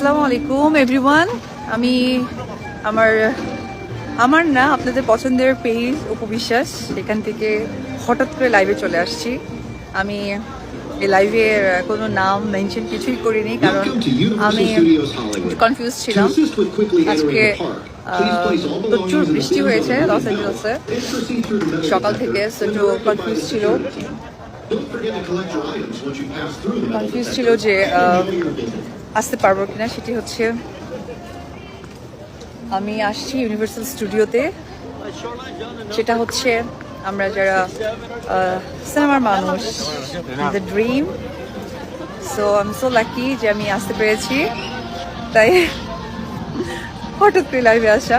আসসালামু আলাইকুম এভরিওয়ান আমি আমার আমার না আপনাদের পছন্দের পেজ উপবিশ্বাস এখান থেকে হঠাৎ করে লাইভে চলে আসছি। আমি এই লাইভে কোনো নাম মেনশন কিছুই করিনি কারণ আমি কনফিউজ ছিলাম। আজকে প্রচুর বৃষ্টি হয়েছে লস অ্যাঞ্জেলসে সকাল থেকে একটু কনফিউজ ছিল। কনফিউজ ছিল যে আসতে পারব কিনা সেটি হচ্ছে, আমি আসছি ইউনিভার্সাল স্টুডিওতে সেটা হচ্ছে আমরা যারা সিনেমার মানুষ দ্য ড্রিম সো আমি সো লাকি যে আমি আসতে পেরেছি। তাই হঠাৎ করে লাইভে আসা।